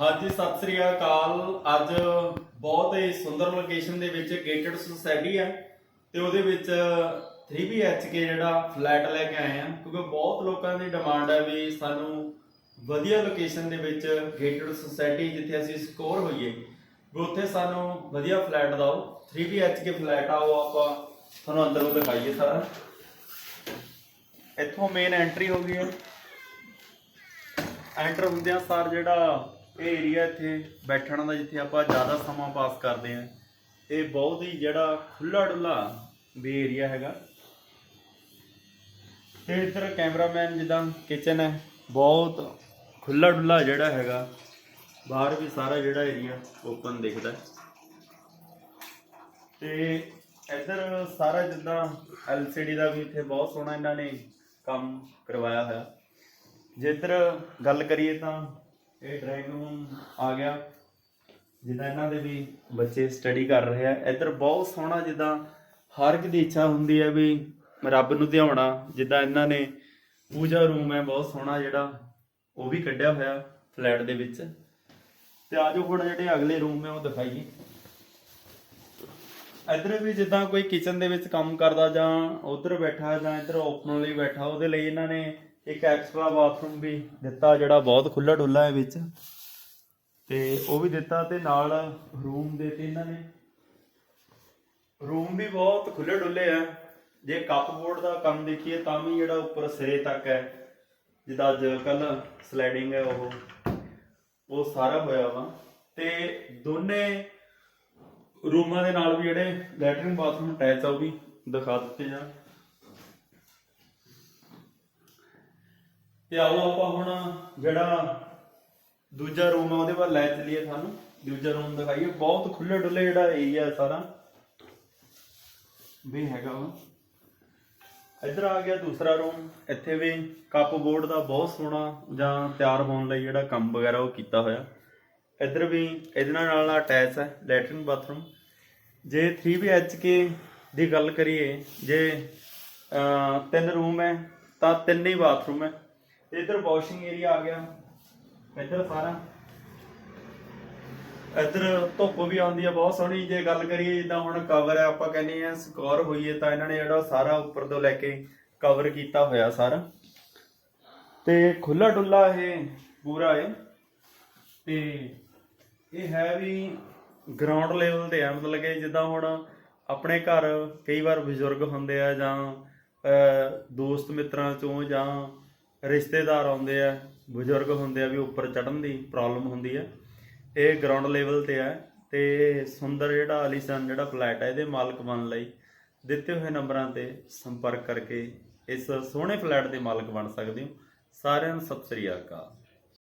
ਹਾਂਜੀ, ਸਤਿ ਸ੍ਰੀ ਅਕਾਲ। ਅੱਜ ਬਹੁਤ ਹੀ ਸੁੰਦਰ ਲੋਕੇਸ਼ਨ ਦੇ ਵਿੱਚ ਗੇਟਡ ਸੁਸਾਇਟੀ ਆ ਤੇ ਉਹਦੇ ਵਿੱਚ 3BHK ਜਿਹੜਾ ਫਲੈਟ ਲੈ ਕੇ ਆਏ ਆ ਕਿਉਂਕਿ ਬਹੁਤ ਲੋਕਾਂ ਦੀ ਡਿਮਾਂਡ ਹੈ ਵੀ ਸਾਨੂੰ ਵਧੀਆ ਲੋਕੇਸ਼ਨ ਦੇ ਵਿੱਚ ਗੇਟਡ ਸੁਸਾਇਟੀ ਜਿੱਥੇ ਅਸੀਂ ਸਕੋਰ ਹੋਈਏ, ਵੀ ਉੱਥੇ ਸਾਨੂੰ ਵਧੀਆ ਫਲੈਟ ਦਿਓ। 3BHK ਫਲੈਟ ਆ, ਉਹ ਆਪਾਂ ਤੁਹਾਨੂੰ ਅੰਦਰੋਂ ਦਿਖਾਈਏ ਸਾਰਾ। ਇੱਥੋਂ ਮੇਨ ਐਂਟਰੀ ਹੋ ਗਈ ਹੈ। ਐਂਟਰ ਹੁੰਦਿਆਂ ਸਾਰ ਜਿਹੜਾ ਇਹ ਏਰੀਆ ਇੱਥੇ ਬੈਠਣ ਦਾ ਜਿੱਥੇ ਆਪਾਂ ਜ਼ਿਆਦਾ ਸਮਾਂ ਪਾਸ ਕਰਦੇ ਆਂ ਇਹ ਬਹੁਤ ਹੀ ਜਿਹੜਾ ਖੁੱਲਾ ਡੁੱਲਾ ਵੀ ਏਰੀਆ ਹੈਗਾ ਤੇ ਇੱਧਰ ਕੈਮਰਾਮੈਨ ਜਿੱਦਾਂ ਕਿਚਨ ਹੈ, ਬਹੁਤ ਖੁੱਲਾ ਡੁੱਲਾ ਜਿਹੜਾ ਹੈਗਾ, ਬਾਹਰ ਵੀ ਸਾਰਾ ਜਿਹੜਾ ਏਰੀਆ ਓਪਨ ਦਿਖਦਾ ਹੈ। ਤੇ ਇੱਧਰ ਸਾਰਾ ਜਿੱਦਾਂ LCD ਦਾ ਵੀ ਇੱਥੇ ਬਹੁਤ ਸੋਹਣਾ ਇਹਨਾਂ ਨੇ ਕੰਮ ਕਰਵਾਇਆ ਹੋਇਆ ਜੇ ਇੱਧਰ ਗੱਲ ਕਰੀਏ ਤਾਂ ਇਹ ਡਰਾਇੰਗ ਰੂਮ ਆ ਗਿਆ। ਜਿੱਦਾਂ ਇਹਨਾਂ ਦੇ ਵੀ ਬੱਚੇ ਸਟੱਡੀ ਕਰ ਰਹੇ ਆ। ਇੱਧਰ ਬਹੁਤ ਸੋਹਣਾ ਜਿੱਦਾਂ ਹਰ ਇੱਕ ਦੀ ਇੱਛਾ ਹੁੰਦੀ ਹੈ ਵੀ ਰੱਬ ਨੂੰ ਧਿਆਉਣਾ। ਜਿੱਦਾਂ ਇਹਨਾਂ ਨੇ ਪੂਜਾ ਰੂਮ ਹੈ, ਬਹੁਤ ਸੋਹਣਾ ਜਿਹੜਾ, ਉਹ ਵੀ ਕੱਢਿਆ ਹੋਇਆ ਫਲੈਟ ਦੇ ਵਿੱਚ। ਤੇ ਆਜੋ ਹੁਣ ਜਿਹੜੇ ਅਗਲੇ ਰੂਮ ਹੈ, ਉਹ ਦਿਖਾਈਏ। ਇੱਧਰ ਵੀ ਜਿੱਦਾਂ ਕੋਈ ਕਿਚਨ ਦੇ ਵਿੱਚ ਕੰਮ ਕਰਦਾ ਜਾਂ ਉਧਰ ਬੈਠਾ ਜਾਂ ਇੱਧਰ ਓਪਨ ਲਈ ਬੈਠਾ, ਉਹਦੇ ਲਈ ਇਹਨਾਂ ਨੇ ਇੱਕ ਐਕਸਟਰਾ ਬਾਥਰੂਮ ਵੀ ਦਿੱਤਾ ਜਿਹੜਾ ਬਹੁਤ ਖੁੱਲਾ ਡੁੱਲਾ ਹੈ ਵਿੱਚ। ਤੇ ਉਹ ਵੀ ਦਿੱਤਾ ਤੇ ਨਾਲ ਰੂਮ ਦੇ ਇਹਨਾਂ ਨੇ। ਰੂਮ ਵੀ ਬਹੁਤ ਖੁੱਲੇ ਡੁੱਲੇ ਆ। ਜੇ ਕੱਪਬੋਰਡ ਦਾ ਕੰਮ ਦੇਖੀਏ ਤਾਂ ਵੀ ਜਿਹੜਾ ਉੱਪਰ ਸਿਰੇ ਤੱਕ ਹੈ, ਜਿੱਦਾਂ ਅੱਜ ਕੱਲ ਸਲਾਈਡਿੰਗ ਹੈ ਉਹ ਉਹ ਸਾਰਾ ਹੋਇਆ ਵਾ। ਤੇ ਦੋਨੇ ਰੂਮਾਂ ਦੇ ਨਾਲ ਵੀ ਜਿਹੜੇ ਲੈਟਰਿੰਗ ਬਾਥਰੂਮ ਅਟੈਚ ਆ, ਉਹ ਵੀ ਦਿਖਾ ਦਿੱਤੇ ਜਾਣ ਤੇ ਆਓ ਆਪਾਂ ਹੁਣ ਜਿਹੜਾ ਦੂਜਾ ਰੂਮ ਆ, ਉਹਦੇ ਵੱਲ ਲੈ ਚੱਲੀਏ ਤੁਹਾਨੂੰ ਦੂਜਾ ਰੂਮ ਦਿਖਾਈਏ। ਬਹੁਤ ਖੁੱਲੇ ਡੁੱਲੇ ਜਿਹੜਾ ਏਰੀਆ ਹੈ ਸਾਰਾ। ਵੀ ਹੈਗਾ ਵਾ। ਇੱਧਰ ਆ ਗਿਆ ਦੂਸਰਾ ਰੂਮ ਇੱਥੇ ਵੀ ਕੱਪ ਬੋਰਡ ਦਾ ਬਹੁਤ ਸੋਹਣਾ ਜਾਂ ਤਿਆਰ ਹੋਣ ਲਈ ਜਿਹੜਾ ਕੰਮ ਵਗੈਰਾ ਉਹ ਕੀਤਾ ਹੋਇਆ। ਇੱਧਰ ਵੀ ਇਹਦੇ ਨਾਲ ਅਟੈਚ ਹੈ ਲੈਟਰਨ ਬਾਥਰੂਮ ਜੇ 3BHK ਦੀ ਗੱਲ ਕਰੀਏ, ਜੇ ਤਿੰਨ ਰੂਮ ਹੈ, ਤਾਂ ਤਿੰਨ ਹੀ ਬਾਥਰੂਮ ਹੈ। ਇੱਧਰ ਵਾਸ਼ਿੰਗ ਏਰੀਆ ਆ ਗਿਆ। ਇੱਧਰ ਸਾਰਾ। ਇੱਧਰ ਧੁੱਪ ਵੀ ਆਉਂਦੀ ਹੈ ਬਹੁਤ ਸੋਹਣੀ ਜੇ ਗੱਲ ਕਰੀਏ, ਜਿੱਦਾਂ ਹੁਣ ਕਵਰ ਹੈ ਆਪਾਂ ਕਹਿੰਦੇ ਆ ਸਕੋਰ ਹੋਈਏ ਤਾਂ ਇਹਨਾਂ ਨੇ ਜਿਹੜਾ ਸਾਰਾ ਉੱਪਰ ਤੋਂ ਲੈ ਕੇ ਕਵਰ ਕੀਤਾ ਹੋਇਆ ਸਾਰਾ। ਤੇ ਖੁੱਲਾ ਡੁੱਲਾ ਇਹ ਪੂਰਾ ਹੈ ਤੇ ਇਹ ਹੈ ਵੀ ਗਰਾਊਂਡ ਲੈਵਲ ਤੇ ਆ, ਮਤਲਬ ਕਿ ਜਿੱਦਾਂ ਹੁਣ ਆਪਣੇ ਘਰ ਕਈ ਵਾਰ ਬਜ਼ੁਰਗ ਹੁੰਦੇ ਆ ਜਾਂ ਦੋਸਤ ਮਿੱਤਰਾਂ ਚੋਂ ਜਾਂ ਰਿਸ਼ਤੇਦਾਰ ਆਉਂਦੇ ਆ, ਬਜ਼ੁਰਗ ਹੁੰਦੇ ਆ ਵੀ ਉੱਪਰ ਚੜਨ ਦੀ ਪ੍ਰੋਬਲਮ ਹੁੰਦੀ ਆ। ਇਹ ਗਰਾਊਂਡ ਲੈਵਲ ਤੇ ਆ ਤੇ ਸੁੰਦਰ ਜਿਹੜਾ ਆਲੀਸ਼ਾਨ ਜਿਹੜਾ ਫਲੈਟ ਹੈ ਇਹਦੇ ਮਾਲਕ ਬਣਨ ਲਈ ਦਿੱਤੇ ਹੋਏ ਨੰਬਰਾਂ ਤੇ ਸੰਪਰਕ ਕਰਕੇ ਇਸ ਸੋਹਣੇ ਫਲੈਟ ਦੇ ਮਾਲਕ ਬਣ ਸਕਦੇ ਹੋ। ਸਾਰਿਆਂ ਨੂੰ ਸਤਿ ਸ੍ਰੀ ਅਕਾਲ।